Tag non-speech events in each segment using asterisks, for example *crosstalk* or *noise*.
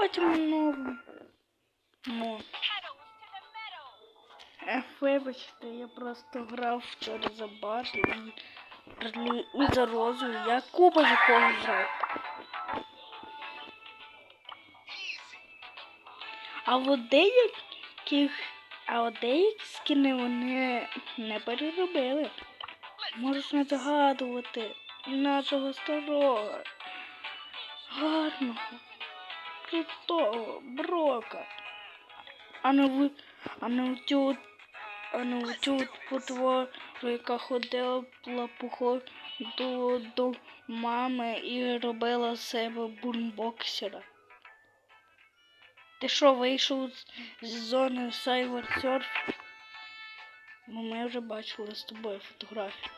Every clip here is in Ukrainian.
потім. Ну. Е, Вибачте, я просто грав вчора за Барлі і, і за Розу. Я купа за кого грав. А от деяких, а от деякі скини вони не переробили. Можеш не згадувати нашого старого, гарного, крутого брока. А не ви, а не в цю, а не в цю яка ходила походу до, до мами і робила себе бунбоксера. Ти що, вийшов з, зони Cyber Surf? Ну, ми вже бачили з тобою фотографію.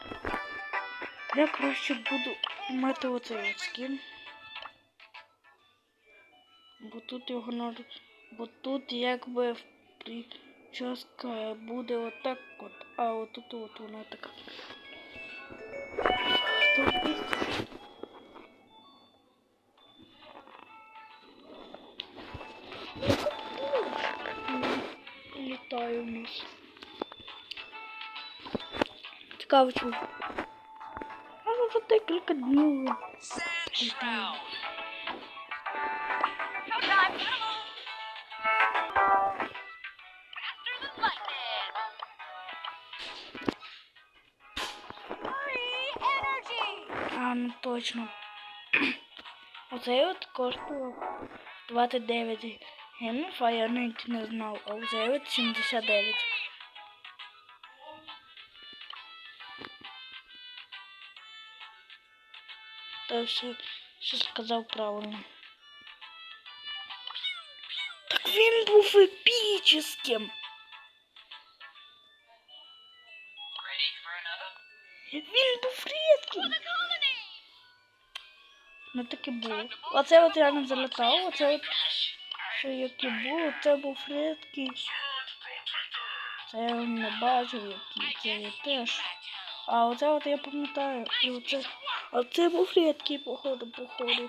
Я краще буду мати оцей от скін. Бо тут його. Бо тут якби прическа буде отак от, а отут от вона така. Літаю в нас. Цікаво, чому. А вже декілька днів. Ну точно. *clears throat* Оцей от коштував 29 гемів, а не знав, а оцей от 79. Та все, все сказав правильно. Так він був епічним. Він був рідкий. Ну таки було. Оце от я не залітав, оце от що яке було, це був рідкий. Це я не бачив, який це я теж. А оце от я пам'ятаю. І оце, оце був рідкий, походу, походу.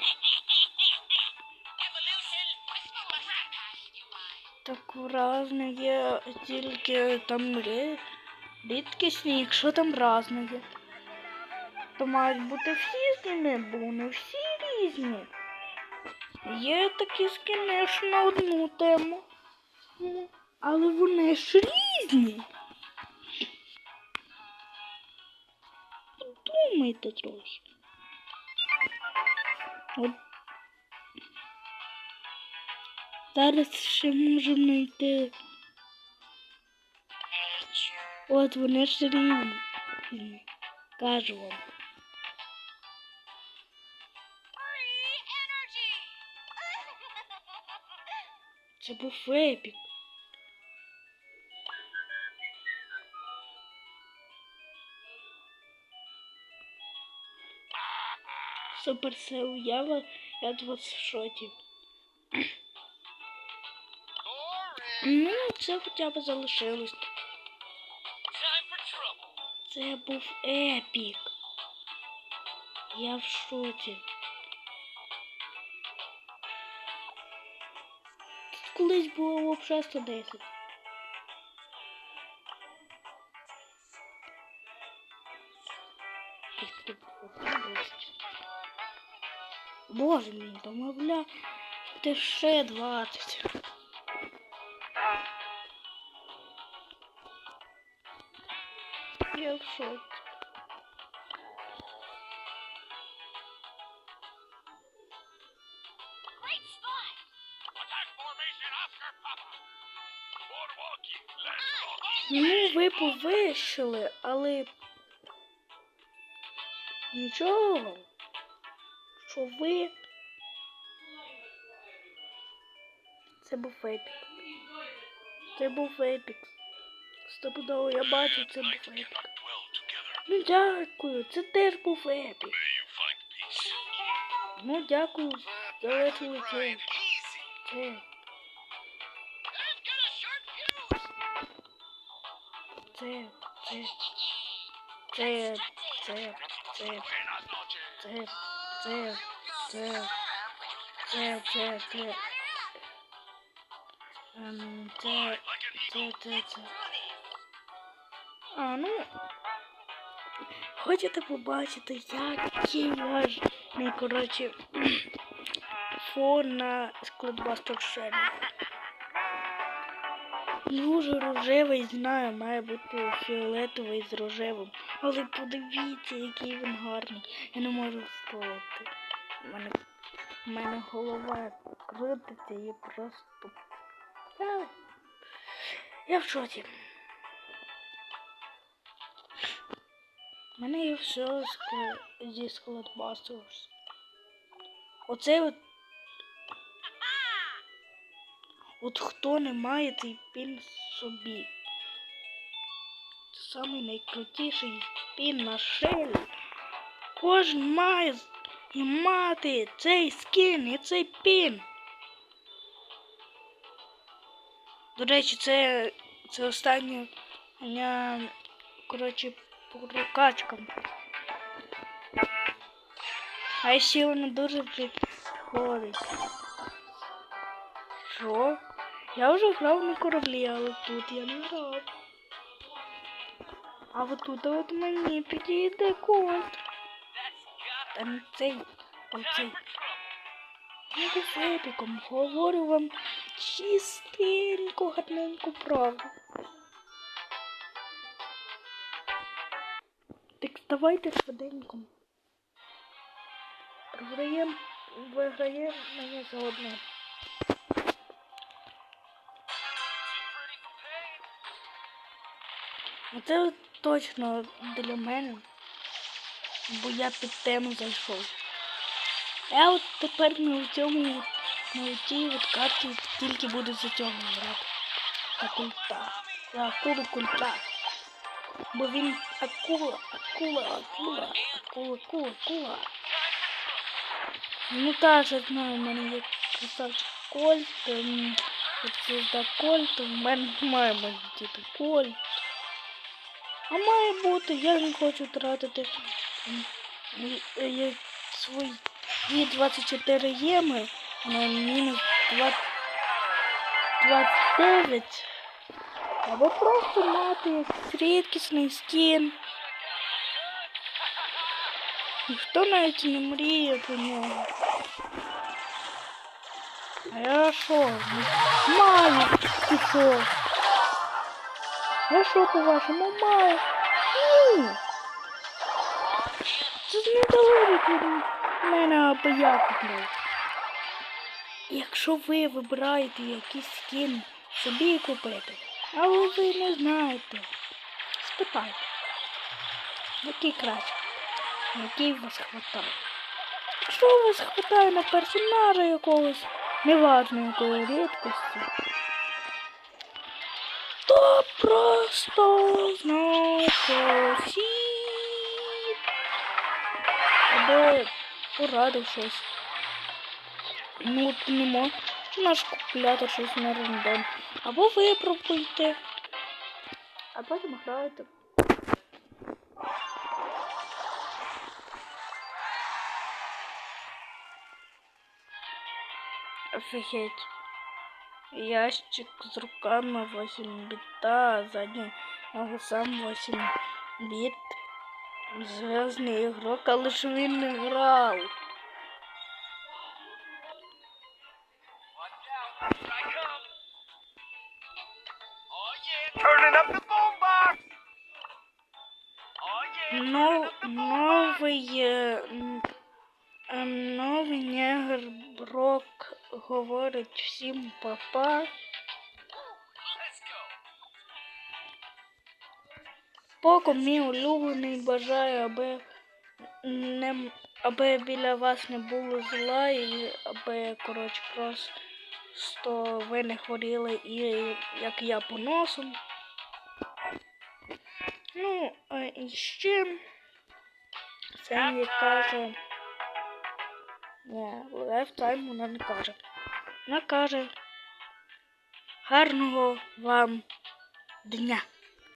Так разне є тільки там рі- рідкісні, якщо там разне є. То мають бути всі скини, бо вони всі різні. Є такі скини ж на одну тему. Але вони ж різні. Подумайте трохи. От. Зараз ще можу знайти. От вони ж різні. Кажу вам. Це був епік. Супер це уява, я в шоті. Ну, це хоча б залишилось. Це був епік. Я в шоці. Колись було взагалі 110. Їх тут було 110. Боже мій, домовля, ти ще 20. Я в шоці. Ну, ви повищили, але нічого, що ви. Це був епік. Це був епік. Стопудово я бачу, це був епік. Ну дякую, це теж був епік. Ну дякую, залишили це. Це. Це. Це. Це. Це. Це. Buenas noches. Це. Це. Це. Це. Це. Це. Ем, це, Fly like an це, eagle. це, це. А, ну. Хочете побачити, який важний, коротше, *clears throat* фон на складбастер Шелі. Дуже рожевий, знаю, має бути фіолетовий з рожевим. Але подивіться, який він гарний. Я не можу вставити. У мене, мене голова крутиться і просто. Я, я в шоці. У мене є все зі складбастерс. Оце от. От хто не має цей пін собі. Це самий найкрутіший пін на шелі. Кожен має мати цей скін і цей пін. До речі, це, це останнє коротше, по прокачкам. А ще воно дуже приходить. Що? Я вже грав на кораблі, але тут я не грав. А от тут от мені підійде код. Та не цей, а. Я з епіком говорю вам чистенько, гарненьку правду. Так давайте швиденько. Програємо, виграємо мені заодно. Ну це точно для мене, бо я під тему зайшов. Я от тепер на цьому на цій от карті тільки буду за цього грати. Та культа. За акулу культа. Бо він акула, акула, акула, акула, акула, акула. Ну та я знаю, в мене є красавчик Кольт, ем, оце за Кольт, в мене немає діти Кольт. А має бути, я не хочу тратити свої 24 єми на мінус 20 29. Або просто мати рідкісний скін. Ніхто навіть не мріє про нього. А я що? Маю що? Я що по-вашому маю? Ні. Це ж мене або. Якщо ви вибираєте якийсь скін собі купити, але ви не знаєте, спитайте, який краще, який вас хватає. Якщо вас хватає на персонажа якогось, неважно якої рідкості, то просто знайшов або порадив щось. Ну, от не може наш купляти щось на рандом. Або випробуйте. А потім граєте. Офігеть. Ящик з руками 8 біта, а задній сам 8 біт. Зв'язний ігрок, але ж він не грав. Oh Ну, новий, е, м, е, новий негр Брок говорить всім папа. Поки мій улюблений бажаю, аби не аби біля вас не було зла, і аби, коротше, просто ви не хворіли і як я по носу. Ну, а і ще Сенді каже. Ні, лайфтайм вона не каже. Вона каже гарного вам дня.